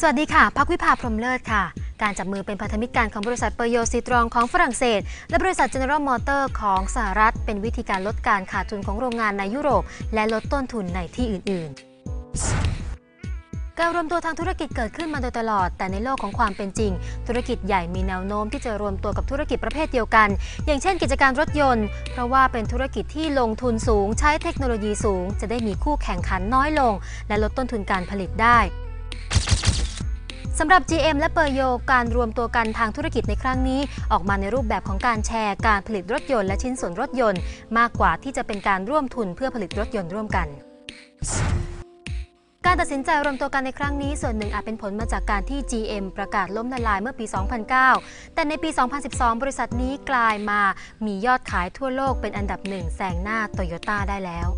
สวัสดีค่ะ พักวิภาพรมเลิศค่ะ การจับมือเป็นพันธมิตรการของบริษัทเปอร์โยซีตรองของฝรั่งเศส และบริษัท General Motor ของสหรัฐ เป็นวิธีการลดการขาดทุนของโรงงานในยุโรป และลดต้นทุนในที่อื่น ๆ การรวมตัวทางธุรกิจเกิดขึ้นมาโดยตลอด แต่ในโลกของความเป็นจริง ธุรกิจใหญ่มีแนวโน้มที่จะรวมตัวกับธุรกิจประเภทเดียวกัน อย่างเช่น กิจการรถยนต์ เพราะว่าเป็นธุรกิจที่ลงทุนสูง ใช้เทคโนโลยีสูง จะได้มีคู่แข่งขันน้อยลง และลดต้นทุนการผลิตได้ สำหรับ GM และเปอร์โยการรวมตัวกันทางธุรกิจในครั้งนี้ ออกมาในรูปแบบของการแชร์การผลิตรถยนต์และชิ้นส่วนรถยนต์ มากกว่าที่จะเป็นการร่วมทุนเพื่อผลิตรถยนต์ร่วมกันการตัดสินใจรวมตัวกันในครั้งนี้ส่วนหนึ่งอาจเป็นผลมาจากการที่ GM ประกาศล้มละลายเมื่อปี 2009 แต่ในปี 2012 บริษัทนี้กลายมามียอดขายทั่วโลกเป็นอันดับหนึ่งแซงหน้าโตโยต้าได้แล้ว